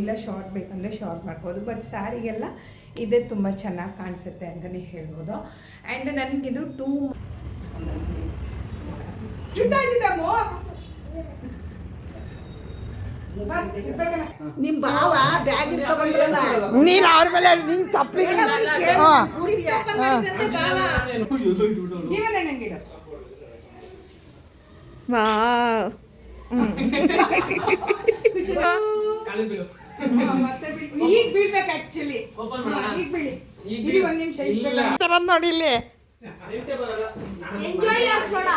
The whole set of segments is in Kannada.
ಇಲ್ಲ ಶಾರ್ಟ್ ಬೇಕಂದರೆ ಶಾರ್ಟ್ ಮಾಡ್ಬೋದು. ಬಟ್ ಸ್ಯಾರಿಗೆಲ್ಲ ಇದೇ ತುಂಬ ಚೆನ್ನಾಗಿ ಕಾಣಿಸುತ್ತೆ ಅಂತಲೇ ಹೇಳ್ಬೋದು. ಆ್ಯಂಡ್ ನನಗಿದು ಟೂ ನಿಮ್ ಭಾವ ಬ್ಯಾಗ್ ಇಟ್ಕೊಂಡ್ರಲ್ಲ ನೀನು ಅವ್ರ ಮೇಲೆ ನಿನ್ ಚಪ್ಪಲಿ ಜೀವನ ಈಗ ಬೀಳ್ಬೇಕು ಆಕ್ಚುಲಿ ಈಗ ಬೀಳಿ ಇಡೀ ಒಂದ್ ನಿಮಿಷ ನೋಡಿ ಇಲ್ಲಿ. ಎಂಜಾಯ್ ಆಗ್ಸೋಣ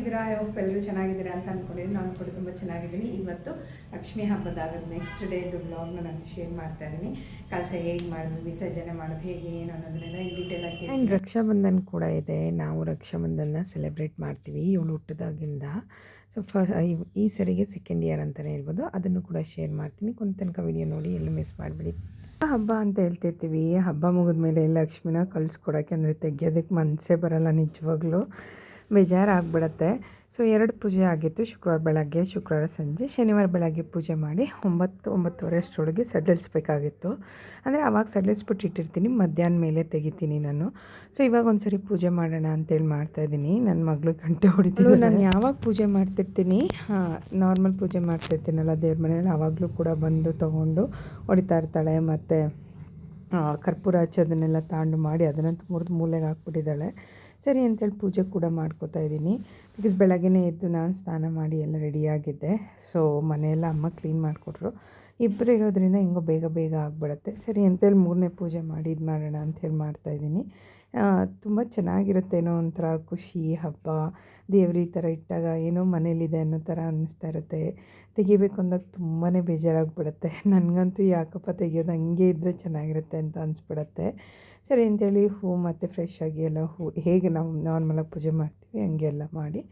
ಹೇಗಿದ್ದೀರಾ? ಹೋಪ್ ಎಲ್ಲರೂ ಚೆನ್ನಾಗಿದ್ದೀರಾ ಅಂತ ಅಂದ್ಕೊಂಡಿದ್ದೀನಿ ನಾನು ಕೂಡ ತುಂಬ ಚೆನ್ನಾಗಿದ್ದೀನಿ. ಇವತ್ತು ಲಕ್ಷ್ಮೀ ಹಬ್ಬದಾಗದ ನೆಕ್ಸ್ಟ್ ಡೇ ಇದು ಬ್ಲಾಗ್ನ ನಾನು ಶೇರ್ ಮಾಡ್ತಾ ಇದ್ದೀನಿ. ಕಲಸ ಹೇಗೆ ಮಾಡೋದು, ವಿಸರ್ಜನೆ ಮಾಡೋದು, ಹೇಗೆ, ಏನು ಅನ್ನೋದನ್ನೆಲ್ಲ ಇನ್ ಡೀಟೇಲ್ ಆಗಿ ಆ್ಯಂಡ್ ರಕ್ಷಾಬಂಧನ್ ಕೂಡ ಇದೆ. ನಾವು ರಕ್ಷಾಬಂಧನ ಸೆಲೆಬ್ರೇಟ್ ಮಾಡ್ತೀವಿ ಇವಳು ಹುಟ್ಟಿದಾಗಿಂದ. ಸೊ ಫ ಈ ಸರಿಗೆ ಸೆಕೆಂಡ್ ಇಯರ್ ಅಂತಲೇ ಹೇಳ್ಬೋದು. ಅದನ್ನು ಕೂಡ ಶೇರ್ ಮಾಡ್ತೀನಿ. ಕೊನೆ ತನಕ ವಿಡಿಯೋ ನೋಡಿ, ಎಲ್ಲೂ ಮಿಸ್ ಮಾಡಿಬಿಡಿ. ಹಬ್ಬ ಅಂತ ಹೇಳ್ತಿರ್ತೀವಿ. ಹಬ್ಬ ಮುಗಿದ ಮೇಲೆ ಲಕ್ಷ್ಮಿನ ಕಳಿಸ್ಕೊಡೋಕ್ಕೆ ಅಂದರೆ ತೆಗಿಯೋದಕ್ಕೆ ಮನಸ್ಸೇ ಬರಲ್ಲ ನಿಜವಾಗ್ಲೂ. ಬೇಜಾರಾಗ್ಬಿಡತ್ತೆ ಸೊ, ಎರಡು ಪೂಜೆ ಆಗಿತ್ತು. ಶುಕ್ರವಾರ ಬೆಳಗ್ಗೆ, ಶುಕ್ರವಾರ ಸಂಜೆ, ಶನಿವಾರ ಬೆಳಗ್ಗೆ ಪೂಜೆ ಮಾಡಿ ಒಂಬತ್ತು ಒಂಬತ್ತುವರೆ ಅಷ್ಟರೊಳಗೆ ಸಡಿಲಿಸ್ಬೇಕಾಗಿತ್ತು. ಅಂದರೆ, ಅವಾಗ ಸಡಿಲಿಸ್ಬಿಟ್ಟು ಇಟ್ಟಿರ್ತೀನಿ, ಮಧ್ಯಾಹ್ನ ಮೇಲೆ ತೆಗಿತೀನಿ ನಾನು. ಸೊ, ಇವಾಗ ಒಂದ್ಸರಿ ಪೂಜೆ ಮಾಡೋಣ ಅಂತೇಳಿ ಮಾಡ್ತಾಯಿದ್ದೀನಿ ನನ್ನ ಮಗಳು ಗಂಟೆ ಹೊಡಿತೀನಿ ನಾನು ಯಾವಾಗ ಪೂಜೆ ಮಾಡ್ತಿರ್ತೀನಿ? ನಾರ್ಮಲ್ ಪೂಜೆ ಮಾಡ್ತಿರ್ತೀನಲ್ಲ ದೇವ್ರ ಮನೇಲಿ ಆವಾಗಲೂ ಕೂಡ ಬಂದು ತೊಗೊಂಡು ಹೊಡಿತಾ ಇರ್ತಾಳೆ. ಮತ್ತು ಕರ್ಪೂರ ಕರ್ಪೂರ ಹಚ್ಚೋದನ್ನೆಲ್ಲ ತಾಂಡು ಮಾಡಿ ಅದನ್ನಂತೂ ಮುರಿದು ಮೂಲೆಗೆ ಹಾಕ್ಬಿಟ್ಟಿದ್ದಾಳೆ. ಸರಿ ಅಂತೇಳಿ ಪೂಜೆ ಕೂಡ ಮಾಡ್ಕೋತಾ ಇದ್ದೀನಿ. ಬಿಕಾಸ್ ಬೆಳಗ್ಗೆನೇ ಎದ್ದು ನಾನು ಸ್ನಾನ ಮಾಡಿ ಎಲ್ಲ ರೆಡಿಯಾಗಿದ್ದೆ ಸೊ ಮನೆಯೆಲ್ಲ ಅಮ್ಮ ಕ್ಲೀನ್ ಮಾಡಿಕೊಟ್ರು. ಇಬ್ಬರು ಇರೋದ್ರಿಂದ ಹೆಂಗೋ ಬೇಗ ಬೇಗ ಆಗಿಬಿಡತ್ತೆ. ಸರಿ ಅಂತೇಳಿ ಮೂರನೇ ಪೂಜೆ ಮಾಡಿ, ಇದು ಮಾಡೋಣ ಅಂಥೇಳಿ ಮಾಡ್ತಾಯಿದ್ದೀನಿ ತುಂಬ ಚೆನ್ನಾಗಿರುತ್ತೆ ಏನೋ ಒಂಥರ ಖುಷಿ, ಹಬ್ಬ, ದೇವ್ರು ಈ ಥರ ಇಟ್ಟಾಗ ಏನೋ ಮನೇಲಿದೆ ಅನ್ನೋ ಥರ ಅನ್ನಿಸ್ತಾ ಇರುತ್ತೆ. ತೆಗಿಬೇಕು ಅಂದಾಗ ತುಂಬಾ ಬೇಜಾರಾಗ್ಬಿಡುತ್ತೆ. ನನಗಂತೂ ಯಾಕಪ್ಪ ತೆಗಿಯೋದು ಹಂಗೆ ಇದ್ದರೆ ಚೆನ್ನಾಗಿರುತ್ತೆ ಅಂತ ಅನಿಸ್ಬಿಡತ್ತೆ. ಸರಿ ಅಂತೇಳಿ ಹೂ ಮತ್ತು ಫ್ರೆಶ್ ಆಗಿ ಎಲ್ಲ ಹೂ, ಹೇಗೆ ನಾವು ನಾರ್ಮಲಾಗಿ ಪೂಜೆ ಮಾಡ್ತೀವಿ, ಹಂಗೆ ಎಲ್ಲ ಮಾಡಿ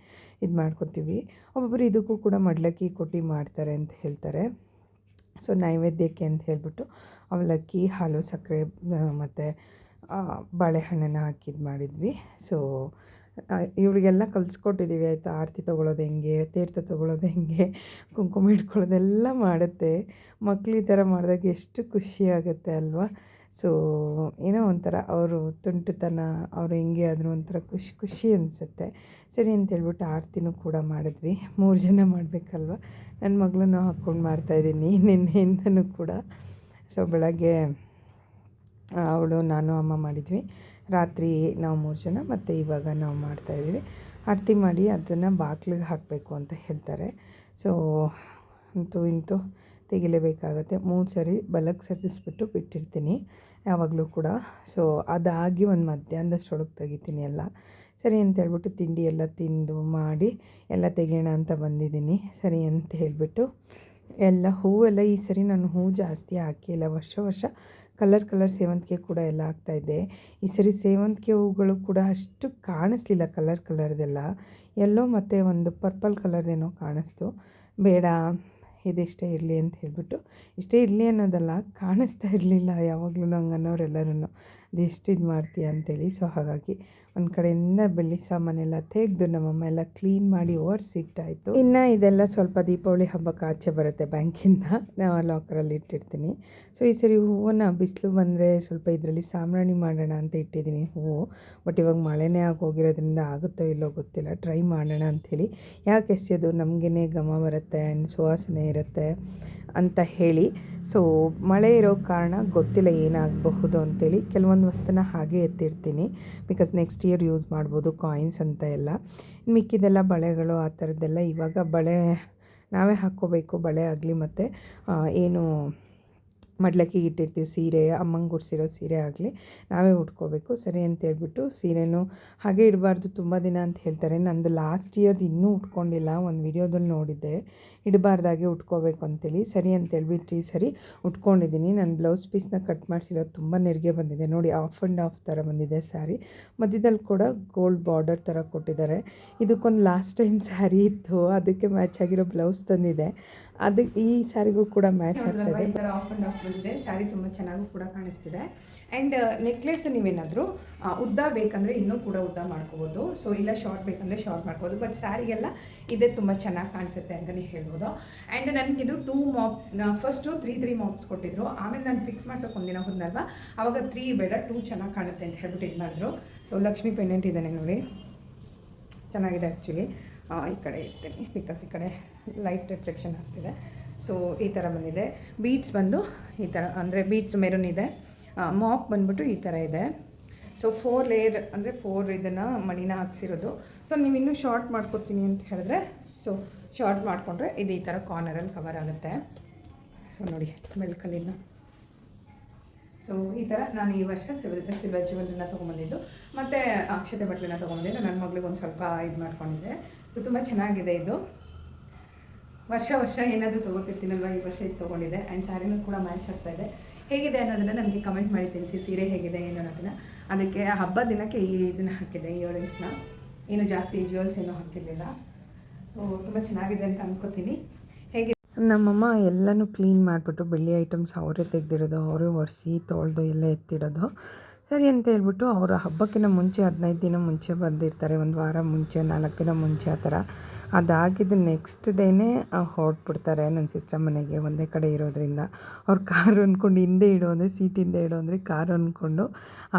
ಇದು ಮಾಡ್ಕೊತೀವಿ. ಒಬ್ಬೊಬ್ಬರು ಇದಕ್ಕೂ ಕೂಡ ಮಡ್ಲಕ್ಕಿ ಕೊಟ್ಟು ಮಾಡ್ತಾರೆ ಅಂತ ಹೇಳ್ತಾರೆ. ಸೊ ನೈವೇದ್ಯಕ್ಕೆ ಅಂತ ಹೇಳಿಬಿಟ್ಟು ಅವಲಕ್ಕಿ ಹಾಲು, ಸಕ್ಕರೆ ಮತ್ತು ಬಾಳೆಹಣ್ಣನ್ನು ಹಾಕಿದ್ದು ಮಾಡಿದ್ವಿ. ಸೊ ಇವಳಿಗೆಲ್ಲ ಕಲಿಸ್ಕೊಟ್ಟಿದ್ದೀವಿ ಆಯಿತಾ? ಆರತಿ ತೊಗೊಳೋದು ಹೆಂಗೆ, ತೀರ್ಥ ತೊಗೊಳೋದು ಹೆಂಗೆ, ಕುಂಕುಮ ಇಟ್ಕೊಳ್ಳೋದೆಲ್ಲ ಮಾಡುತ್ತೆ. ಮಕ್ಕಳು ಈ ಥರ ಮಾಡಿದಾಗ ಎಷ್ಟು ಖುಷಿ ಆಗುತ್ತೆ ಅಲ್ವಾ? ಸೊ ಏನೋ ಒಂಥರ ಅವರು ತುಂಟುತನ, ಅವರು ಹೆಂಗೆ ಆದರೂ ಒಂಥರ ಖುಷಿ ಖುಷಿ ಅನಿಸುತ್ತೆ. ಸರಿ ಅಂತೇಳ್ಬಿಟ್ಟು ಆರ್ತಿನೂ ಕೂಡ ಮಾಡಿದ್ವಿ. ಮೂರು ಜನ ಮಾಡಬೇಕಲ್ವ? ನನ್ನ ಮಗಳನ್ನು ಹಾಕ್ಕೊಂಡು ಮಾಡ್ತಾಯಿದ್ದೀನಿ ನಿನ್ನೆಯಿಂದನೂ ಕೂಡ. ಸೊ ಬೆಳಗ್ಗೆ ಅವಳು, ನಾನು, ಅಮ್ಮ ಮಾಡಿದ್ವಿ. ರಾತ್ರಿ ನಾವು ಮೂರು ಜನ, ಮತ್ತು ಇವಾಗ ನಾವು ಮಾಡ್ತಾಯಿದ್ದೀವಿ ಆರತಿ ಮಾಡಿ ಅದನ್ನು ಬಾಕ್ಲಿಗೆ ಹಾಕಬೇಕು ಅಂತ ಹೇಳ್ತಾರೆ. ಸೊ ಅಂತೂ ಇಂತೂ. ತೆಗಿಲೇಬೇಕಾಗತ್ತೆ. ಮೂರು ಸರಿ ಬಲಕ್ಕೆ ಸರಿಸ್ಬಿಟ್ಟು ಬಿಟ್ಟಿರ್ತೀನಿ, ಯಾವಾಗಲೂ ಕೂಡ. ಸೊ ಅದಾಗಿ ಒಂದು ಮಧ್ಯಾಹ್ನದಷ್ಟೊಳಗೆ ತೆಗಿತೀನಿ ಎಲ್ಲ. ಸರಿ ಅಂತ ಹೇಳ್ಬಿಟ್ಟು ತಿಂಡಿ ಎಲ್ಲ ತಿಂದು ಮಾಡಿ ಎಲ್ಲ ತೆಗೆಯೋಣ ಅಂತ ಬಂದಿದ್ದೀನಿ. ಸರಿ ಅಂತ ಹೇಳಿಬಿಟ್ಟು ಎಲ್ಲ ಹೂವೆಲ್ಲ ಈ ಸರಿ ನಾನು ಹೂವು ಜಾಸ್ತಿ ಹಾಕಿಲ್ಲ. ವರ್ಷ ವರ್ಷ ಕಲರ್ ಕಲರ್ ಸೇವಂತಿಗೆ ಕೂಡ ಎಲ್ಲ ಹಾಕ್ತಾಯಿದ್ದೆ ಈ ಸರಿ ಸೇವಂತಿಗೆ ಹೂಗಳು ಕೂಡ ಅಷ್ಟು ಕಾಣಿಸ್ಲಿಲ್ಲ ಕಲರ್ ಕಲರ್ದೆಲ್ಲ. ಎಲ್ಲೋ ಮತ್ತು ಒಂದು ಪರ್ಪಲ್ ಕಲರ್ದೇನೋ ಕಾಣಿಸ್ತು. ಬೇಡ. ಇದಿಷ್ಟೇ ಇರಲಿ ಅಂತ ಹೇಳಿಬಿಟ್ಟು ಇಷ್ಟೇ ಇರಲಿ ಅನ್ನೋದಲ್ಲ ಕಾಣಿಸ್ತಾ ಇರಲಿಲ್ಲ ಯಾವಾಗಲೂ ಹಂಗನ್ನೋರೆಲ್ಲರೂ ಅದು ಎಷ್ಟು ಇದು ಮಾಡ್ತೀಯ ಅಂತೇಳಿ. ಸೊ ಹಾಗಾಗಿ ಒಂದು ಕಡೆಯಿಂದ ಬೆಳ್ಳಿ ಸಾಮಾನೆಲ್ಲ ತೆಗೆದು ನಮ್ಮಮ್ಮ ಎಲ್ಲ ಕ್ಲೀನ್ ಮಾಡಿ ಒರೆಸಿಟ್ಟಾಯಿತು. ಇನ್ನು ಇದೆಲ್ಲ ಸ್ವಲ್ಪ ದೀಪಾವಳಿ ಹಬ್ಬಕ್ಕೆ ಆಚೆ ಬರುತ್ತೆ ಬ್ಯಾಂಕಿಂದ. ನಾವು ಲಾಕರಲ್ಲಿ ಇಟ್ಟಿರ್ತೀನಿ. ಸೊ ಈ ಸರಿ ಹೂವನ್ನು ಬಿಸಿಲು ಬಂದರೆ ಸ್ವಲ್ಪ ಇದರಲ್ಲಿ ಸಾಂಬ್ರಾಣಿ ಮಾಡೋಣ ಅಂತ ಇಟ್ಟಿದ್ದೀನಿ ಹೂವು. ಬಟ್ ಇವಾಗ ಮಳೆನೇ ಆಗೋಗಿರೋದ್ರಿಂದ ಆಗುತ್ತೋ ಇಲ್ಲೋ ಗೊತ್ತಿಲ್ಲ. ಟ್ರೈ ಮಾಡೋಣ ಅಂಥೇಳಿ ಯಾಕೆ ಎಸೆಯೋದು? ನಮಗೇ ಘಮ ಬರುತ್ತೆ ಆ್ಯಂಡ್ ಸುವಾಸನೆ ಇರುತ್ತೆ. ಅಂತ ಹೇಳಿ. ಸೊ ಮಳೆ ಇರೋ ಕಾರಣ ಗೊತ್ತಿಲ್ಲ ಏನಾಗಬಹುದು ಅಂತೇಳಿ ಕೆಲವೊಂದು ವಸ್ತುನ ಹಾಗೆ ಎತ್ತಿರ್ತೀನಿ. ಬಿಕಾಸ್ ನೆಕ್ಸ್ಟ್ ಇಯರ್ ಯೂಸ್ ಮಾಡ್ಬೋದು ಕಾಯಿನ್ಸ್ ಅಂತ ಎಲ್ಲ. ಮಿಕ್ಕಿದೆಲ್ಲ ಬಳೆಗಳು ಆ ಥರದ್ದೆಲ್ಲ ಇವಾಗ ಬಳೆ ನಾವೇ ಹಾಕ್ಕೋಬೇಕು, ಬಳೆ ಆಗಲಿ ಮತ್ತು ಏನು ಮಡ್ಲಕ್ಕಿಗೆ ಇಟ್ಟಿರ್ತೀವಿ ಸೀರೆ ಅಮ್ಮಂಗೆ ಉಡ್ಸಿರೋ ಸೀರೆ ಆಗಲಿ, ನಾವೇ ಉಟ್ಕೋಬೇಕು. ಸರಿ ಅಂತ ಹೇಳ್ಬಿಟ್ಟು ಸೀರೆನೂ ಹಾಗೆ ಇಡಬಾರ್ದು ತುಂಬ ದಿನ ಅಂತ ಹೇಳ್ತಾರೆ. ನಂದು ಲಾಸ್ಟ್ ಇಯರ್ದು ಇನ್ನೂ ಉಟ್ಕೊಂಡಿಲ್ಲ, ಒಂದು ವಿಡಿಯೋದಲ್ಲಿ ನೋಡಿದ್ದೆ. ಇಡಬಾರ್ದಾಗೆ ಉಟ್ಕೋಬೇಕು ಅಂತೇಳಿ. ಸರಿ ಅಂತ ಹೇಳ್ಬಿಟ್ಟು ಈ ಸರಿ ಉಟ್ಕೊಂಡಿದ್ದೀನಿ ನಾನು ಬ್ಲೌಸ್ ಪೀಸ್ನ ಕಟ್ ಮಾಡಿಸಿರೋದು ತುಂಬ ನೆರಿಗೆ ಬಂದಿದೆ. ನೋಡಿ ಆಫ್ ಆ್ಯಂಡ್ ಆಫ್ ಥರ ಬಂದಿದೆ ಸ್ಯಾರಿ ಮಧ್ಯದಲ್ಲಿ ಕೂಡ ಗೋಲ್ಡ್ ಬಾರ್ಡರ್ ಥರ ಕೊಟ್ಟಿದ್ದಾರೆ. ಇದಕ್ಕೊಂದು ಲಾಸ್ಟ್ ಟೈಮ್ ಸ್ಯಾರಿ ಇತ್ತು. ಅದಕ್ಕೆ ಮ್ಯಾಚ್ ಆಗಿರೋ ಬ್ಲೌಸ್ ತಂದಿದೆ ಅದು ಈ ಸ್ಯಾರಿಗೂ ಕೂಡ ಮ್ಯಾಚ್ ಆಗ್ತದೆ ನೋಡಿದ್ರಲ್ವಾ, ಈ ಥರ ಆಫ್ ಆ್ಯಂಡ್ ಆಫ್ ಬಂದಿದೆ. ಸ್ಯಾರಿ ತುಂಬ ಚೆನ್ನಾಗೂ ಕೂಡ ಕಾಣಿಸ್ತಿದೆ. ಆ್ಯಂಡ್ ನೆಕ್ಲೆಸ್ ನೀವೇನಾದರೂ ಉದ್ದ ಬೇಕಂದರೆ ಇನ್ನೂ ಕೂಡ ಉದ್ದ ಮಾಡ್ಕೋಬೋದು. ಸೊ ಇಲ್ಲ ಶಾರ್ಟ್ ಬೇಕಂದರೆ ಶಾರ್ಟ್ ಮಾಡ್ಕೋಬೋದು. ಬಟ್ ಸ್ಯಾರಿಗೆಲ್ಲ ಇದೇ ತುಂಬ ಚೆನ್ನಾಗಿ ಕಾಣಿಸುತ್ತೆ ಅಂತಲೇ ಹೇಳ್ಬೋದು. ಆ್ಯಂಡ್ ನನಗಿದು two mop first three three mops ಕೊಟ್ಟಿದ್ರು. ಆಮೇಲೆ ನಾನು ಫಿಕ್ಸ್ ಮಾಡ್ಸೋಕೆ ಒಂದಿನ ಹೋದ್ನಲ್ವ? ಆವಾಗ ತ್ರೀ ಬೇಡ ಟೂ ಚೆನ್ನಾಗಿ ಕಾಣುತ್ತೆ ಅಂತ ಹೇಳ್ಬಿಟ್ಟು ಇದು ಮಾಡಿದ್ರು. ಸೊ ಲಕ್ಷ್ಮಿ ಪೆಂಡೆಂಟ್ ಇದ್ದಾನೆ ನೋಡಿ. ಚೆನ್ನಾಗಿದೆ ಆ್ಯಕ್ಚುಲಿ ಈ ಕಡೆ ಇರ್ತೀನಿ. ಬಿಕಾಸ್ ಈ ಕಡೆ ಲೈಟ್ ರಿಫ್ಲೆಕ್ಷನ್ ಆಗ್ತಿದೆ. ಸೊ ಈ ಥರ ಬಂದಿದೆ. ಬೀಟ್ಸ್ ಬಂದು ಈ ಥರ ಅಂದರೆ ಬೀಟ್ಸ್ ಮೆರೂನ್ ಇದೆ. ಮಾಪ್ ಬಂದ್ಬಿಟ್ಟು ಈ ಥರ ಇದೆ. ಸೊ ಫೋರ್ ಲೇಯರ್ ಅಂದರೆ ಫೋರ್ ಇದನ್ನು ಮಣಿನ ಹಾಕ್ಸಿರೋದು. ಸೊ ನೀವು ಇನ್ನೂ ಶಾರ್ಟ್ ಮಾಡ್ಕೊತೀನಿ ಅಂತ ಹೇಳಿದ್ರೆ ಸೊ ಶಾರ್ಟ್ ಮಾಡಿಕೊಂಡ್ರೆ ಇದು ಈ ಥರ ಕಾರ್ನರಲ್ಲಿ ಕವರ್ ಆಗುತ್ತೆ. ಸೊ ನೋಡಿ, ಬೆಳ್ಕಲ್ಲಿನ. ಸೊ ಈ ಥರ ನಾನು ಈ ವರ್ಷ ಸಿಲ್ವರ್ ಸಿಲ್ವರ್ ಜ್ಯುವೆಲ್ರಿನ ತೊಗೊಂಬಂದಿದ್ದು. ಮತ್ತು ಅಕ್ಷತೆ ಬಟ್ಟಲಿನ ತೊಗೊಂಬಂದಿದ್ದು. ನನ್ನ ಮಗಳಿಗೆ ಒಂದು ಸ್ವಲ್ಪ ಇದು ಮಾಡ್ಕೊಂಡಿದ್ದೆ. ಸೊ ತುಂಬ ಚೆನ್ನಾಗಿದೆ ಇದು. ವರ್ಷ ವರ್ಷ ಏನಾದರೂ ತೊಗೋತಿರ್ತೀನಲ್ವ? ಈ ವರ್ಷ ಇದು ತೊಗೊಂಡಿದೆ ಆ್ಯಂಡ್ ಸ್ಯಾರಿನೂ ಕೂಡ ಮ್ಯಾಚ್ ಆಗ್ತಾ ಇದೆ. ಹೇಗಿದೆ ಅನ್ನೋದನ್ನು ನನಗೆ ಕಮೆಂಟ್ ಮಾಡಿ ತಿಳಿಸಿ. ಸೀರೆ ಹೇಗಿದೆ, ಏನು ಅನ್ನೋದನ್ನು. ಅದಕ್ಕೆ ಹಬ್ಬ ದಿನಕ್ಕೆ ಈ ಇದನ್ನು ಹಾಕಿದ್ದೆ ಇಯರಿಂಗ್ಸ್ನ ಏನು ಜಾಸ್ತಿ ಜ್ಯುವೆಲ್ಸ್ ಏನೂ ಹಾಕಿರಲಿಲ್ಲ. ಸೊ ತುಂಬ ಚೆನ್ನಾಗಿದೆ ಅಂತ ಅಂದ್ಕೋತೀನಿ ಹೇಗೆ ನಮ್ಮಮ್ಮ ಎಲ್ಲನೂ ಕ್ಲೀನ್ ಮಾಡಿಬಿಟ್ಟು ಬೆಳ್ಳಿ ಐಟಮ್ಸ್ ಅವರೇ ತೆಗೆದಿರೋದು, ಅವರೇ ಒರೆಸಿ, ತೊಳೆದು, ಎಲ್ಲ ಎತ್ತಿಡೋದು. ಸರಿ ಅಂತ ಹೇಳ್ಬಿಟ್ಟು ಅವರು ಹಬ್ಬಕ್ಕಿಂತ ಮುಂಚೆ ಹದಿನೈದು ದಿನ ಮುಂಚೆ ಬಂದಿರ್ತಾರೆ. ಒಂದು ವಾರ ಮುಂಚೆ, ನಾಲ್ಕು ದಿನ ಮುಂಚೆ ಆ ಥರ. ಅದಾಗಿದ್ದು ನೆಕ್ಸ್ಟ್ ಡೇನೇ ಹೊರಟ್ಬಿಡ್ತಾರೆ ನನ್ನ ಸಿಸ್ಟರ್ ಮನೆಗೆ ಒಂದೇ ಕಡೆ ಇರೋದ್ರಿಂದ. ಅವ್ರು ಕಾರು ಅಂದ್ಕೊಂಡು ಹಿಂದೆ ಇಡೋ ಅಂದರೆ ಸೀಟ್ ಹಿಂದೆ ಇಡೋ ಅಂದರೆ ಕಾರು ಅಂದ್ಕೊಂಡು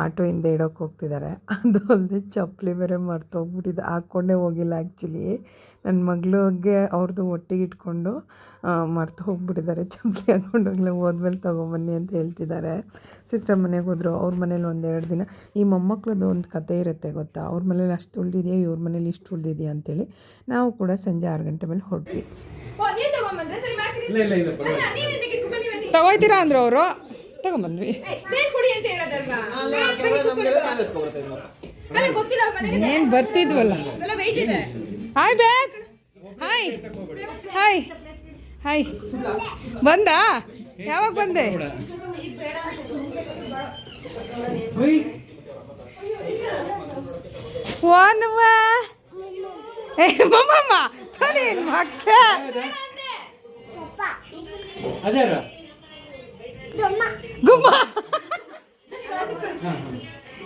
ಆಟೋ ಹಿಂದೆ ಇಡೋಕೆ ಹೋಗ್ತಿದ್ದಾರೆ. ಅದು ಅಲ್ಲದೆ ಚಪ್ಪಲಿ ಬೇರೆ ಮರ್ತೋಗ್ಬಿಟ್ಟಿದೆ ಹಾಕ್ಕೊಂಡೇ ಹೋಗಿಲ್ಲ ಆ್ಯಕ್ಚುಲಿ ನನ್ನ ಮಗಳಿಗೆ ಅವ್ರದ್ದು ಒಟ್ಟಿಗೆ ಇಟ್ಕೊಂಡು ಮರ್ತು ಹೋಗ್ಬಿಟ್ಟಿದ್ದಾರೆ. ಚಪ್ಪಲಿ ಹಾಕ್ಕೊಂಡು ಹೋಗಿಲ್ಲ ಹೋದ್ಮೇಲೆ ತೊಗೊಂಬನ್ನಿ ಅಂತ ಹೇಳ್ತಿದ್ದಾರೆ. ಸಿಸ್ಟರ್ ಮನೆಗೆ ಹೋದರು ಅವ್ರ ಮನೇಲಿ ಒಂದೆರಡು ದಿನ. ಈ ಮೊಮ್ಮಕ್ಳದ್ದು ಒಂದು ಕತೆ ಇರುತ್ತೆ ಗೊತ್ತಾ? ಅವ್ರ ಮನೇಲಿ ಅಷ್ಟು ಉಳಿದಿದೆಯಾ? ಇವ್ರ ಮನೇಲಿ ಇಷ್ಟು ಉಳಿದಿದೆಯಾ ಅಂತೇಳಿ ನಾವು ಕೂಡ ಸಂಜೆ ಆರು ಗಂಟೆ ಮೇಲೆ ಹೊರಟ್ವಿ. ತಗೋತೀರಾ. ತಗೋಯ್ತೀರಾ ಅಂದರು ಅವರು? ತಗೊಂಬಂದ್ವಿ. ಏನು ಬರ್ತಿದ್ವಲ್ಲ? Hi bag hi hi hi ಬಂದ? ಯಾವಾಗ ಬಂದೆ? ಫೋನ್ವ ಏ ಮಮ್ಮಮ್ಮ ತಡಿ ಮಕ್ಕ. ಅದೇ ಅಲ್ಲ? ಗುಮ್ಮ.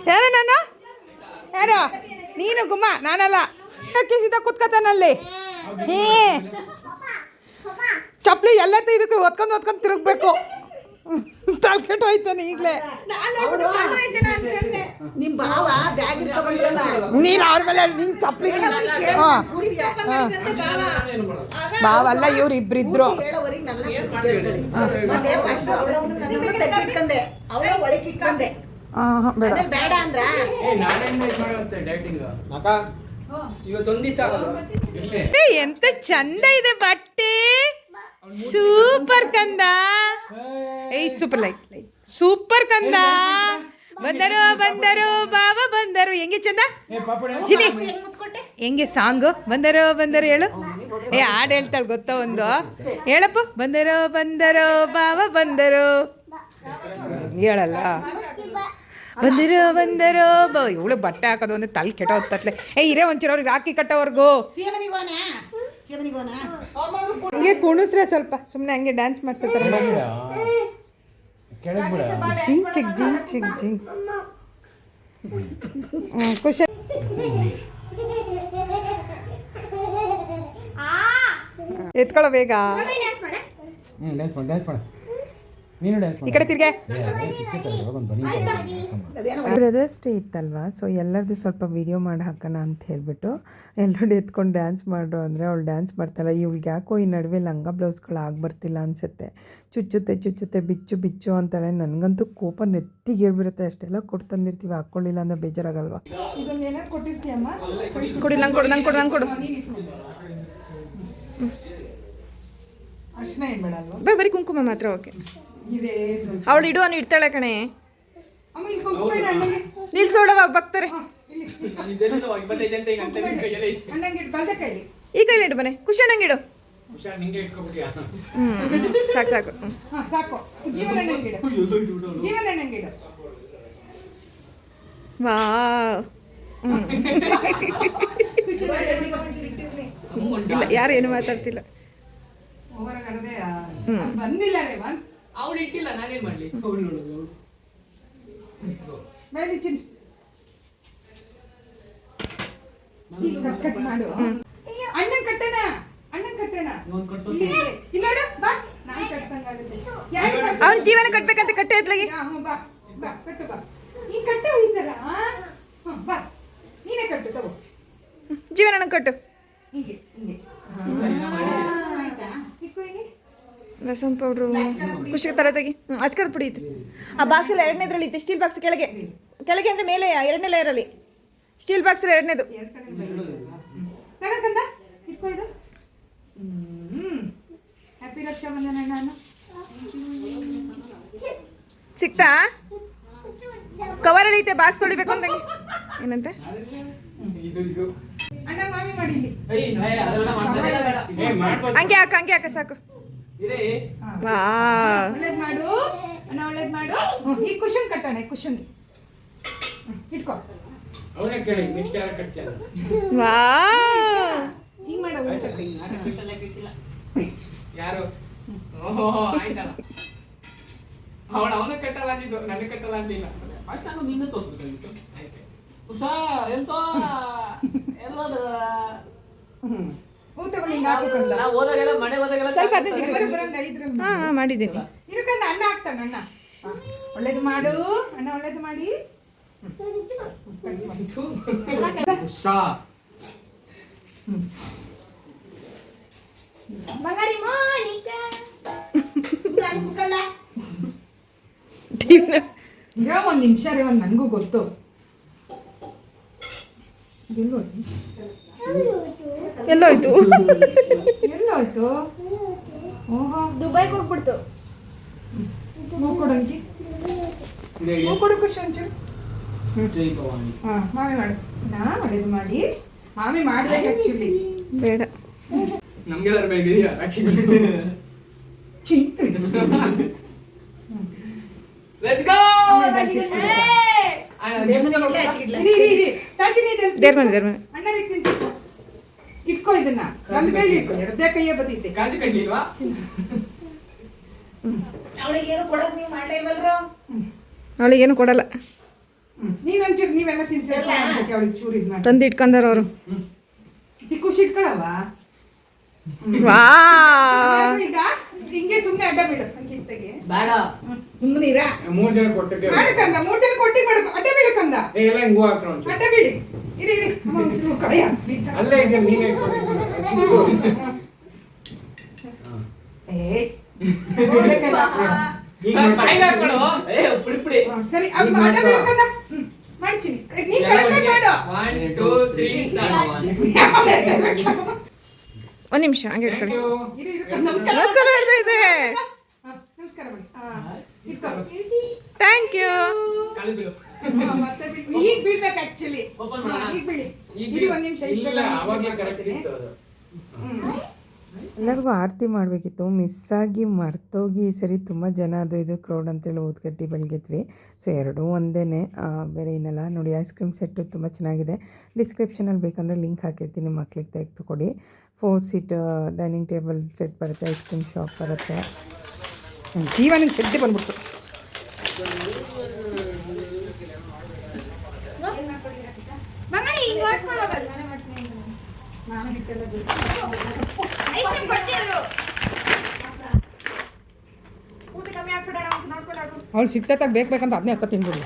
ಯಾರು ನಾನು ಯಾರು? ನೀನು ಗುಮ್ಮ ನಾನಲ್ಲ. ಅದಕ್ಕೆ ಸೀದಾ ಕುತ್ಕತಾನಲ್ಲಿ. ಏ ಚಪ್ಪಲಿ ಎಲ್ಲ ಇದಕ್ಕೆ ಒತ್ಕೊಂಡು ಒತ್ಕೊಂಡು ತಿರುಗ್ಬೇಕು. ತಲ್ಕೆಟ್ಟು ಹೋಯ್ತಾನೆ ಈಗಲೇ. ನೀನ್ ಬಾವ ಬ್ಯಾಗ್ ಇಟ್ಕೊಂಡ್ರಲ್ಲ ನೀನು ಅವ್ರ ಮೇಲೆ ನಿನ್ ಚಪ್ಪಲಿ ಹಾಂ. ಬಾವಲ್ಲ ಇವ್ರು ಇಬ್ರಿದ್ರು. ಬೇಡ? ಬೇಡ. ಅಂದ್ರ? ಇವತ್ತೊಂದ್ ದಿವಸ ಎಂತ ಚಂದ ಇದೆ ಬಟ್ಟೆ. ಸೂಪರ್ ಕಂದ. ಏಯ್ ಸೂಪರ್ ಲೈಕ್ ಸೂಪರ್ ಕಂದ. ಬಂದರು ಬಂದರು ಬಾಬಾ ಬಂದರು. ಹೆಂಗೆ ಚಂದ? ಏ ಪಾಪಡೆ. ಚಿನಿ ಹೆಂಗೆ ಸಾಂಗು? ಬಂದರು ಬಂದರು ಹೇಳು. ಏ ಹಾಡು ಹೇಳ್ತಾಳೆ ಗೊತ್ತಾ ಒಂದು. ಹೇಳಪ್ಪ. ಬಂದರು ಬಂದರು ಬಾವ ಬಂದರು. ಹೇಳಲ್ಲ. ಬಂದಿರೋ ಬಂದಿರೋ. ಬ ಇವಳು ಬಟ್ಟೆ ಹಾಕೋದು ಒಂದು ತಲೆ ಕೆಟ್ಟ ಹೋಗ್ತಾತ್ಲೆ ಏ ಇರೇ ಒಂಚೂರು ಅವ್ರಿಗೆ ಹಾಕಿ ಕಟ್ಟೋವರೆಗೂ. ಹಂಗೆ ಕುಣಿಸ್ರೆ ಸ್ವಲ್ಪ. ಸುಮ್ಮನೆ ಹಂಗೆ ಡ್ಯಾನ್ಸ್ ಮಾಡ್ಸತ್ತಾರೆ ಜಿಂಗ್ ಚಿಕ್ ಜಿಂಗ್ ಚಿಕ್ ಜಿಂಗ್ ಹ್ಞೂ ಖುಷಿ. ಎತ್ಕೊಳ್ಳೋ ಬೇಗ. ಹ್ಞೂ ಡ್ಯಾನ್ಸ್ ಮಾಡು. ಡ್ಯಾನ್ಸ್ ಮಾಡು. ನೀನು ಡ್ಯಾನ್ಸ್ ಈ ಕಡೆ ತಿರ್ಗೆ. ಬನ್ನಿ. ಬ್ರದರ್ಸ್ ಡೇ ಇತ್ತಲ್ವಾ? ಸೊ ಎಲ್ಲರದು ಸ್ವಲ್ಪ ವಿಡಿಯೋ ಮಾಡಿ ಹಾಕೋಣ ಅಂತ ಹೇಳ್ಬಿಟ್ಟು ಎಲ್ಲರೂ ಎತ್ಕೊಂಡು ಡ್ಯಾನ್ಸ್ ಮಾಡ್ರು ಅಂದರೆ ಅವಳು ಡ್ಯಾನ್ಸ್ ಮಾಡ್ತಾಳೆ. ಇವಳಿಗೆ ಯಾಕೋ ಈ ನಡುವೆ ಲಂಗ ಬ್ಲೌಸ್ಗಳು ಆಗಿ ಬರ್ತಿಲ್ಲ ಅನಿಸುತ್ತೆ. ಚುಚ್ಚುತ್ತೆ ಚುಚ್ಚುತ್ತೆ ಬಿಚ್ಚು ಬಿಚ್ಚು ಅಂತಾಳೆ. ನನಗಂತೂ ಕೋಪ ನೆತ್ತಿಗೇರ್ಬಿರುತ್ತೆ ಅಷ್ಟೆಲ್ಲ ಕೊಟ್ಟು ತಂದಿರ್ತೀವಿ. ಹಾಕ್ಕೊಳ್ಳಿಲ್ಲ ಅಂದ್ರೆ ಬೇಜಾರಾಗಲ್ವಾ? ಕೊಡಿ ನಂಗೆ ಕೊಡು ನಂಗೆ ಕೊಡು ನಂಗೆ ಕೊಡು. ಅರ್ಶನ ಏನು ಬೇಡಲ್ವ ಬರೀ ಬರೀ ಕುಂಕುಮ ಮಾತ್ರ ಓಕೆ. ಅವಳು ಇಡುವನು ಅನ್ನು ಇಡ್ತಾಳೆ ಕಣೆ. ನಿಲ್ಸೋಡವ ಬಗ್ತಾರೆ ಈ ಕೈಲಿ ಇಡು ಮನೆ. ಖುಷಿ ಅಣ್ಣಂಗೆ ಇಡು. ಹುಷಾರ್ ನಿಂಗೆ ಇಟ್ಕೊಬಿಟ್ಟಿಯಾ ಹ್ಞೂ ಸಾಕು ಸಾಕು. ವಾವ್. ಇಲ್ಲ ಯಾರು ಏನು ಮಾತಾಡ್ತಿಲ್ಲ. ರೇವನ್ ಅವಳು ಇಟ್ಟಿಲ್ಲ ನಾನೇನ್ ಮಾಡ್ಲಿ? ಮೇಲೆ ಚಿನ್ ಕಟ್ ಕಟ್ ಮಾಡು. ಅಣ್ಣನ್ ಕಟ್ಟಣ ಅಣ್ಣನ್ ಕಟ್ಟಣ. ಇಲ್ಲಿ ನೋಡು ಬಾ. ನಾನು ಕಟ್ಟಂಗಾಗುತ್ತೆ ಜೀವನ ಕಟ್ಬೇಕಂತ ಕಟ್ಟೆ ಎತ್ಲಾಗಿ ಯಾ, ಬಾ ಬಾ ಕಟ್ಟು ಬಾ. ನೀ ಕಟ್ಟು ಬಾ. ನೀನೇ ಕಟ್ಟು ತಗೋ. ಜೀವನ ಕಟ್ಟು ಹೀಗೆ ಹಿಂಗೆ ಇಟ್ಕೋ ಹೀಗೆ ರಸಂ ಪೌಡ್ರು. ಖುಷಿಗೆ ತರ ತೆಗಿ ಹ್ಞೂ ಅಚ್ಕರದ ಪುಡಿ ಇತ್ತು ಆ ಬಾಕ್ಸಲ್ಲಿ ಎರಡನೇದ್ರಲ್ಲಿ ಇತ್ತು ಸ್ಟೀಲ್ ಬಾಕ್ಸ್ ಕೆಳಗೆ. ಕೆಳಗೆ ಅಂದರೆ ಮೇಲೆ ಎರಡನೇ ಲೇಯರಲ್ಲಿ ಸ್ಟೀಲ್ ಬಾಕ್ಸಲ್ಲಿ ಎರಡನೇದು. ಸಿಕ್ತಾ? ಕವರಲ್ಲಿ ಐತೆ ಬಾಕ್ಸ್ ತೊಳಿಬೇಕು ಅಂತ ಏನಂತೆ? ಅಣ್ಣ ಮಾಮಿ ಮಾಡಿ ಇಲ್ಲಿ. ಹಂಗೆ ಹಾಕ ಹಂಗೆ ಹಾಕ ಸಾಕು. ಒಳ್ಳೇದ್ ಮಾಡು. ಅಣ್ಣ ಒಳ್ಳೇದ್ ಮಾಡು. ಈ ಕುಶನ್ ಕಟ್ಟಣೆ ಕುಶನ್. ಇಟ್ಕೋ. ಅವನೇ ಕೇಳಿ ನೆಕ್ಸ್ಟ್ ಯಾರು ಕಟ್ತಾರೆ ವಾ. ಹಿಂಗ್ ಮಾಡ ಊಟ ಯಾರು? ಓಹೋ ಆಯ್ತಲ್ಲ. ಅವಳು ಅವನು ಕಟ್ಟಲ್ಲ ಅಂದಿದ್ದು ನನಗೆ ಕಟ್ಟಲ್ಲ ಅಂತಿಲ್ಲ ಫಸ್ಟ್ ನಾನು ನಿನ್ನೆ ತೋರಿಸ್ಬೇಕಾಗಿತ್ತು ಆಯ್ತು. ಹೊಸ ಎಂತ? ಎಲ್ಲದ? ಸ್ವಲ್ಪ ಹಾಂ ಹಾಂ ಮಾಡಿದ್ದೀನಿ. ಇದಕ್ಕಂದ ಅಣ್ಣ ಹಾಕ್ತಾನೆ ಅಣ್ಣ ಒಳ್ಳೇದು ಮಾಡು. ಅಣ್ಣ ಒಳ್ಳೇದು ಮಾಡಿ. ಬಂಗಾರಿ ಮೋನಿಕಾ. ಈಗ ಒಂದ್ ನಿಮಿಷ ರೀ ಒಂದ್ ನನಗೂ ಗೊತ್ತು. ಎಲ್ಲೋಯ್ತು? ಎಲ್ಲೋಯ್ತು. ಓಹೋ. ದುಬೈಗೆ ಹೋಗ್ಬಿಡ್ತು. ಹೂ ಕೊಡಂಕಿ ಹೂ ಕೊಡು ಖುಷಿ ಒಂಚೂರು. ಹಾಂ ಮಾಮಿ ಮಾಡು. ನಾ ಮಾಡಿ. ಮಾಮಿ ಮಾಡ್ಬೇಕು ಆ್ಯಕ್ಚುಲಿ ಬೇಡ. ನಮ್ಗೆಲ್ಲರೂ ಲೆಟ್ಸ್ ಗೋ. ದೇರ್ ಮನೆ ದೇರ್ ಮನೆ ಅಣ್ಣ ರೀ ತಿನ್ಸು. ಇಟ್ಕೋ ಇದನ್ನ? ನನ್ನ ಕೈಲಿ ಇತ್ತು. ಎಡದೇ ಕೈಯೇ ಬತ್ತೈತೆ ಕಾಜು ಅವಳಿಗೆ ಏನು ಕೊಡೋದು ನೀವು ಮಾಡ್ಲೇ ಅವಳಿಗೆ ಏನು ಕೊಡಲ್ಲ. ನೀನ್ ಒಂಚೂರು ನೀವೆಲ್ಲ ತಿನ್ಸಿ ಅವಳಿಗೆ ಚೂರು ಇದು ಮಾಡಿ. ತಂದು ಇಟ್ಕೊಂಡಾರ ಅವರು. ಈ ಖುಷಿ ಇಟ್ಕೊಳವ ಈಗ ಹಿಂಗೆ ಸುಮ್ಮನೆ ಅಡ್ಡ ಬಿಡು. ಬೇಡ. ಸುಮ್ಮನಿರಾ ಮೂರು ಜನ ಕೊಟ್ಟಿದ್ದೆ. ಮೂರ್ ಜನ ಕೊಟ್ಟಿ ಮಾಡು. ಏ ಎಲ್ಲ ಹಿಂಗೂ ಹಾಕ್ರ ಬೀಳಿ. ಇರಿ ಇರಿ. ಅಮ್ಮ ಒಂಚೂರು ಕಡೆಯ ಅಲ್ಲೇ ಇದೆ ನೀನೇ. ಏ. ಸರಿ ಅಮ್ಮ ಮಾಡ್ತೀನಿ. ನೀನ್ ಕರೆಕ್ಟಾಗಿ ಮಾಡು. ಒನ್ ಟೂ ತ್ರೀ ಒಂದು ನಿಮಿಷ ಹಂಗೆ ಇಟ್ಕೊಳ್ಳಿ. You. ಇರಿ ನಮಸ್ಕಾರ ಇದೆ ನಮಸ್ಕಾರ ಮಾಡಿ. ಥ್ಯಾಂಕ್ ಯು ಈಗ ಬಿಡ್ಬೇಕು ಆಕ್ಚುಲಿ? ಈಗ ಬಿಡಿ. ಒಂದ್ ನಿಮಿಷ. ಎಲ್ಲರಿಗೂ ಆರತಿ ಮಾಡಬೇಕಿತ್ತು. ಮಿಸ್ಸಾಗಿ ಮರ್ತೋಗಿ ಈ ಸರಿ ತುಂಬ ಜನ ಅದು ಇದು ಕ್ರೌಡ್ ಅಂತೇಳಿ ಓದ್ಕಟ್ಟಿ ಬೆಳಗಿದ್ವಿ. ಸೊ ಎರಡೂ ಒಂದೇ ಬೇರೆ ಏನಲ್ಲ ನೋಡಿ ಐಸ್ ಕ್ರೀಮ್ ಸೆಟ್ಟು ತುಂಬ ಚೆನ್ನಾಗಿದೆ. ಡಿಸ್ಕ್ರಿಪ್ಷನಲ್ಲಿ ಬೇಕಂದರೆ ಲಿಂಕ್ ಹಾಕಿರ್ತೀನಿ. ಮಕ್ಳಿಗೆ ತೆಗೆದುಕೊಡಿ four seat dining table set ಬರುತ್ತೆ. ಐಸ್ ಕ್ರೀಮ್ ಶಾಪ್ ಬರುತ್ತೆ. ಜೀವನ ಸದ್ಯ ಬಂದ್ಬಿಡ್ತು. ಅವ್ಳು ಬೇಕು ಬೇಕಂತ ಅದನ್ನೇ ಅಕ್ಕ ತಿನ್ಬಿಡಿ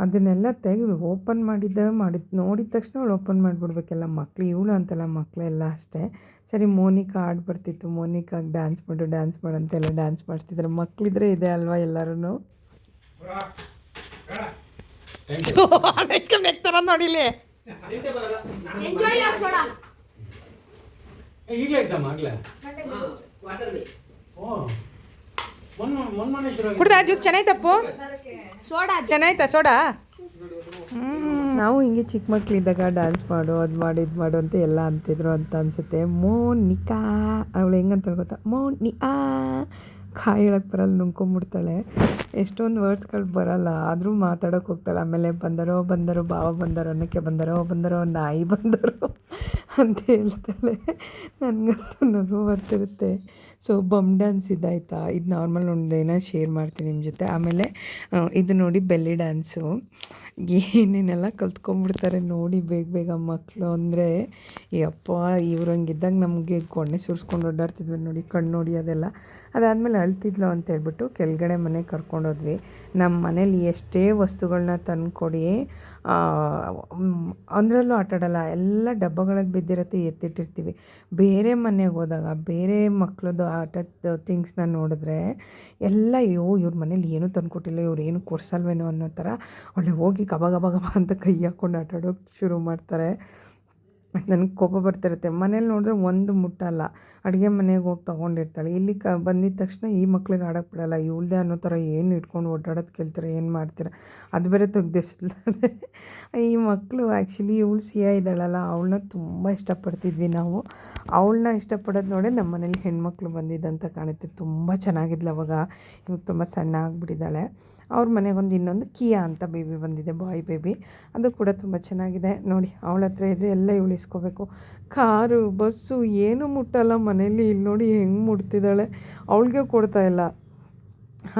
ಅದನ್ನೆಲ್ಲ ತೆಗೆದು ಓಪನ್ ಮಾಡಿದ್ದ ಮಾಡಿದ ನೋಡಿದ ತಕ್ಷಣ ಅವಳು ಓಪನ್ ಮಾಡಿಬಿಡ್ಬೇಕೆಲ್ಲ ಮಕ್ಳು ಇವಳು ಅಂತಲ್ಲ ಮಕ್ಕಳೆಲ್ಲ ಅಷ್ಟೇ. ಸರಿ ಮೋನಿಕಾ ಆಡ್ ಬರ್ತಿತ್ತು. ಮೋನಿಕಾಗೆ ಡ್ಯಾನ್ಸ್ ಮಾಡು ಡ್ಯಾನ್ಸ್ ಮಾಡು ಅಂತೆಲ್ಲ ಡ್ಯಾನ್ಸ್ ಮಾಡಿಸ್ತಿದ್ದಾರೆ ಮಕ್ಕಳಿದ್ರೆ ಇದೆ ಅಲ್ವಾ ಎಲ್ಲರೂ ನೋಡಿಲಿ ಎಂಜಾಯ್ ಆಗ್ಸೋಣ ಏ, ಈಗ್ಲೇ ಕುಡ್ದ ಜ್ಯೂಸ್ ಚೆನ್ನಾಯ್ತಪ್ಪು ಸೋಡಾ ಚೆನ್ನಾಯ್ತಾ ಸೋಡಾ? ನಾವು ಹಿಂಗೆ ಚಿಕ್ಕ ಮಕ್ಕಳಿದ್ದಾಗ ಡ್ಯಾನ್ಸ್ ಮಾಡು ಅದು ಮಾಡು ಇದು ಮಾಡು ಅಂತ ಎಲ್ಲ ಅಂತಿದ್ರು ಅಂತ ಅನ್ಸುತ್ತೆ. ಮೋನಿಕಾ ಅವಳು ಹೆಂಗಂತ ಗೊತ್ತಾ ಮೋನಿಕಾ. ಕಾಯಿ ಹೇಳಕ್ಕೆ ಬರಲ್ಲ, ನುಂಗ್ಕೊಂಬಿಡ್ತಾಳೆ. ಎಷ್ಟೊಂದು ವರ್ಡ್ಸ್ಗಳು ಬರಲ್ಲ, ಆದರೂ ಮಾತಾಡೋಕೆ ಹೋಗ್ತಾಳೆ. ಆಮೇಲೆ ಬಂದರೋ ಬಂದರೋ ಬಾವ ಬಂದರೋ, ಅನ್ನಕ್ಕೆ ಬಂದರೋ ಬಂದರೋ, ನಾಯಿ ಬಂದರೋ ಅಂತ ಹೇಳ್ತಾಳೆ. ನನಗಂತೂ ನಗು ಬರ್ತಿರುತ್ತೆ. ಸೊ ಬಮ್ ಡ್ಯಾನ್ಸ್ ಇದಾಯ್ತಾ ಇದು ನಾರ್ಮಲ್ ಒಂದೇನ ಶೇರ್ ಮಾಡ್ತೀನಿ ನಿಮ್ಮ ಜೊತೆ. ಆಮೇಲೆ ಇದು ನೋಡಿ ಬೆಲ್ಲಿ ಡ್ಯಾನ್ಸು ಏನೇನೆಲ್ಲ ಕಲ್ತ್ಕೊಂಡ್ಬಿಡ್ತಾರೆ ನೋಡಿ ಬೇಗ ಬೇಗ ಮಕ್ಕಳು ಅಂದರೆ, ಯಪ್ಪ, ಇವ್ರು ಹಂಗಿದ್ದಾಗ ನಮಗೆ ಕೊಣ್ಣೆ ಸುರಿಸ್ಕೊಂಡು ಓಡಾಡ್ತಿದ್ವಿ ನೋಡಿ, ಕಣ್ಣು ನೋಡಿ ಅದೆಲ್ಲ. ಅದಾದಮೇಲೆ ಅಳ್ತಿದ್ಲು ಅಂತ ಹೇಳ್ಬಿಟ್ಟು ಕೆಳಗಡೆ ಮನೆಗೆ ಕರ್ಕೊಂಡೋದ್ವಿ. ನಮ್ಮ ಮನೇಲಿ ಎಷ್ಟೇ ವಸ್ತುಗಳನ್ನ ತಂದುಕೊಡಿ ಅಂದ್ರಲ್ಲೂ ಆಟಾಡಲ್ಲ ಎಲ್ಲ ಡಬ್ಬಗಳಲ್ಲಿ ಬಿದ್ದಿರುತ್ತೆ, ಎತ್ತಿಟ್ಟಿರ್ತೀವಿ. ಬೇರೆ ಮನೆಗೆ ಹೋದಾಗ, ಬೇರೆ ಮಕ್ಳದ್ದು ಆಟದ ಥಿಂಗ್ಸ್ನ ನೋಡಿದ್ರೆ, ಎಲ್ಲ, ಅಯ್ಯೋ, ಇವ್ರ ಮನೇಲಿ ಏನೂ ತಂದುಕೊಟ್ಟಿಲ್ಲ ಇವ್ರು ಏನು ಕೊರ್ಸಲ್ವೇನೋ ಅನ್ನೋ ಥರ, ಒಳ್ಳೆ ಹೋಗಿ ಗಬ ಗಬ ಅಂತ ಕೈ ಹಾಕ್ಕೊಂಡು ಆಟಾಡೋಕೆ ಶುರು ಮಾಡ್ತಾರೆ. ನನಗೆ ಕೋಪ ಬರ್ತಿರುತ್ತೆ. ಮನೇಲಿ ನೋಡಿದ್ರೆ ಒಂದು ಮುಟ್ಟಲ್ಲ. ಅಡುಗೆ ಮನೆಗೆ ಹೋಗಿ ತೊಗೊಂಡಿರ್ತಾಳೆ. ಇಲ್ಲಿ ಕ ಬಂದಿದ್ದ ತಕ್ಷಣ ಈ ಮಕ್ಳಿಗೆ ಆಡೋಕ್ಕೆ ಬಿಡಲ್ಲ. ಇವಳದೆ ಅನ್ನೋ ಥರ ಏನು ಇಟ್ಕೊಂಡು ಓಡಾಡೋದು ಕೇಳ್ತಾರೆ, ಏನು ಮಾಡ್ತೀರ? ಅದು ಬೇರೆ ತೆಗ್ದಿಸ್ತಾಳೆ ಈ ಮಕ್ಕಳು ಆ್ಯಕ್ಚುಲಿ ಇವಳು ಸಿಯಾ ಇದ್ದಾಳಲ್ಲ ಅವಳನ್ನ ತುಂಬ ಇಷ್ಟಪಡ್ತಿದ್ವಿ ನಾವು. ಅವಳನ್ನ ಇಷ್ಟಪಡೋದು ನೋಡಿ ನಮ್ಮ ಮನೇಲಿ ಹೆಣ್ಮಕ್ಳು ಬಂದಿದ್ದಂತ ಕಾಣುತ್ತೆ. ತುಂಬ ಚೆನ್ನಾಗಿದ್ಲು ಅವಾಗ. ಇವಾಗ ತುಂಬ ಸಣ್ಣ ಆಗಿಬಿಟ್ಟಿದ್ದಾಳೆ. ಅವ್ರ ಮನೆಗೊಂದು ಇನ್ನೊಂದು ಕಿಯಾ ಅಂತ ಬೇಬಿ ಬಂದಿದೆ, ಬಾಯ್ ಬೇಬಿ. ಅದು ಕೂಡ ತುಂಬ ಚೆನ್ನಾಗಿದೆ. ನೋಡಿ ಅವಳ ಹತ್ರ ಇದ್ದರೆ ಎಲ್ಲ ಇಳಿಸ್ಕೋಬೇಕು ಕಾರು ಬಸ್ಸು ಏನು ಮುಟ್ಟಲ್ಲ ಮನೇಲಿ ಇಲ್ಲಿ ನೋಡಿ ಹೆಂಗೆ ಮುಟ್ತಿದ್ದಾಳೆ. ಅವಳಿಗೆ ಕೊಡ್ತಾ ಇಲ್ಲ.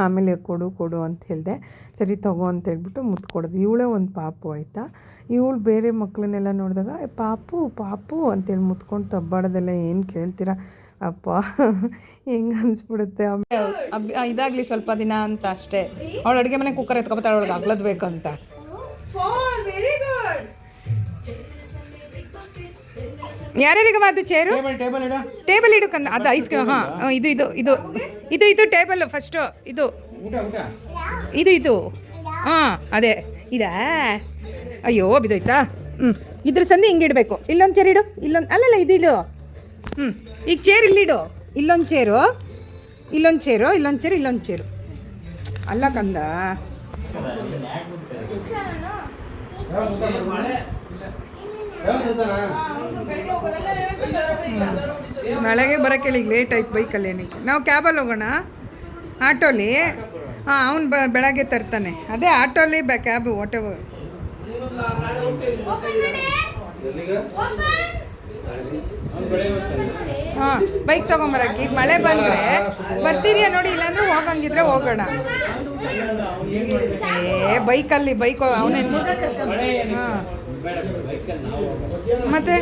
ಆಮೇಲೆ ಕೊಡು ಕೊಡು ಅಂತ ಹೇಳಿದೆ. ಸರಿ ತಗೋ ಅಂತ ಹೇಳ್ಬಿಟ್ಟು ಮುತ್ತು ಕೊಡೋದು ಇವಳೇ ಒಂದು ಪಾಪು ಆಯಿತಾ? ಇವಳು ಬೇರೆ ಮಕ್ಕಳನ್ನೆಲ್ಲ ನೋಡಿದಾಗ "ಏ, ಪಾಪು ಪಾಪು ಅಂತೇಳಿ ಮುತ್ಕೊಂಡು ತಬ್ಬಾಡೋದೆಲ್ಲ ಏನು ಕೇಳ್ತೀರಾ? ಅಪ್ಪ ಹೆಂಗೆ ಅನ್ಸ್ಬಿಡುತ್ತೆ? ಇದಾಗಲಿ ಸ್ವಲ್ಪ ದಿನ ಅಂತ ಅಷ್ಟೇ. ಅವಳು ಅಡುಗೆ ಮನೆ ಕುಕ್ಕರ್ ಎತ್ಕೊಬತ್ತಾಳೆ ಅವಳಿಗೆ ಅಗ್ಲದ್ ಬೇಕಂತ ವೆರಿ ಗುಡ್ ಯಾರ್ಯಾರಿಗೆ ಅದು ಚೇರು ಟೇಬಲ್ ಇಡು ಕಂದ ಅದು ಐಸ್ ಕ್ರೀಮ್ ಹಾಂ. ಇದು ಇದು ಇದು ಇದು ಇದು ಟೇಬಲ್ ಫಸ್ಟು ಇದು. ಇದು ಇದು. ಹಾಂ ಅದೇ. ಇದಾ? ಅಯ್ಯೋ ಬಿದೋಯ್ತಾ ಹ್ಞೂ ಇದ್ರ ಸಂದಿ ಹಿಂಗೆ ಇಡಬೇಕು. ಇಲ್ಲೊಂದು ಚೇರ್ ಇಡು. ಇಲ್ಲೊಂದು ಅಲ್ಲಲ್ಲ ಇದು ಇಡು. ಹ್ಞೂ ಈಗ ಚೇರ್ ಇಲ್ಲಿಡು ಇಲ್ಲೊಂದು ಚೇರು ಇಲ್ಲೊಂದು ಚೇರು ಇಲ್ಲೊಂದು ಚೇರು ಇಲ್ಲೊಂದು ಚೇರು ಅಲ್ಲ ಕಂದ. ಬೆಳಗ್ಗೆ ಬರೋಕ್ಕೆ ಈಗ ಲೇಟ್ ಆಯ್ತು ಬೈಕಲ್ಲಿ ಏನಕ್ಕೆ? ನಾವು ಕ್ಯಾಬಲ್ಲಿ ಹೋಗೋಣ? ಆಟೋಲಿ ಹಾಂ, ಅವ್ನು ಬ ಬೆಳಗ್ಗೆ ತರ್ತಾನೆ. ಅದೇ ಆಟೋಲಿ ಬ ಕ್ಯಾಬ್ ವಾಟ್ ಎವರ್ ಹಾಂ ಬೈಕ್ ತೊಗೊಂಬರಕ್ಕೆ ಈಗ ಮಳೆ ಬಂದರೆ ಬರ್ತೀರಿಯಾ ನೋಡಿ, ಇಲ್ಲಾಂದ್ರೆ ಹೋಗಂಗಿದ್ರೆ ಹೋಗೋಣ. ಏ ಬೈಕಲ್ಲಿ ಬೈಕ್ ಅವನೇ ಹಾಂ. ಮತ್ತೆ?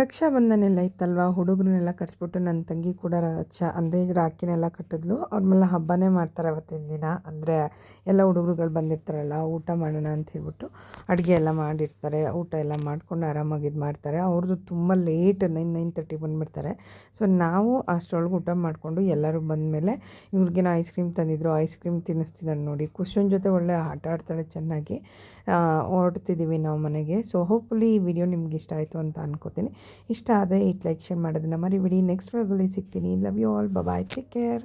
ರಕ್ಷಾಬಂಧನ ಬಂಧನೆಲ್ಲ ಇತ್ತಲ್ವ? ಹುಡುಗರನ್ನೆಲ್ಲ ಕಟ್ಸ್ಬಿಟ್ಟು ನನ್ನ ತಂಗಿ ಕೂಡ ರಕ್ಷಾ, ಅಂದರೆ ರಾಖಿನೆಲ್ಲ ಕಟ್ಟಿದ್ಲು. ಅವ್ರ ಮೇಲೆ ಹಬ್ಬನೇ ಮಾಡ್ತಾರೆ ಅವತ್ತಿನ ದಿನ. ಅಂದರೆ ಎಲ್ಲ ಹುಡುಗರುಗಳು ಬಂದಿರ್ತಾರಲ್ಲ, ಊಟ ಮಾಡೋಣ ಅಂತ ಹೇಳ್ಬಿಟ್ಟು ಅಡುಗೆ ಎಲ್ಲ ಮಾಡಿರ್ತಾರೆ. ಊಟ ಎಲ್ಲ ಮಾಡ್ಕೊಂಡು ಆರಾಮಾಗಿ ಇದು ಮಾಡ್ತಾರೆ. ಅವ್ರದ್ದು ತುಂಬ ಲೇಟ್ ನೈನ್ ನೈನ್ ತರ್ಟಿ ಬಂದುಬಿಡ್ತಾರೆ. ಸೊ, ನಾವು ಅಷ್ಟರೊಳಗೆ ಊಟ ಮಾಡಿಕೊಂಡು ಎಲ್ಲರೂ ಬಂದಮೇಲೆ ಇವ್ರಿಗೇನೋ ಐಸ್ ಕ್ರೀಮ್ ತಂದಿದ್ರು. ಐಸ್ ಕ್ರೀಮ್ ತಿನ್ನಿಸ್ತಿದ್ದಾಳೆ ನೋಡಿ. ಖುಷಿಯನ್ ಜೊತೆ ಒಳ್ಳೆ ಆಟ ಆಡ್ತಾಳೆ ಚೆನ್ನಾಗಿ. ಹೊರಡ್ತಿದ್ದೀವಿ ನಾವು ಮನೆಗೆ. ಸೊ ಹೋಪ್ಫುಲಿ ಈ ವಿಡಿಯೋ ನಿಮ್ಗೆ ಇಷ್ಟ ಆಯಿತು ಅಂತ ಅನ್ಕೋತೀನಿ. ಇಷ್ಟ ಆದರೆ ಇಟ್ ಲೈಕ್ ಶೇರ್ ಮಾಡೋದನ್ನ ಮರಿಬಿಡಿ. ನೆಕ್ಸ್ಟ್ ವ್ಲಾಗಲ್ಲಿ ಸಿಗ್ತೀನಿ. Love you all bye take care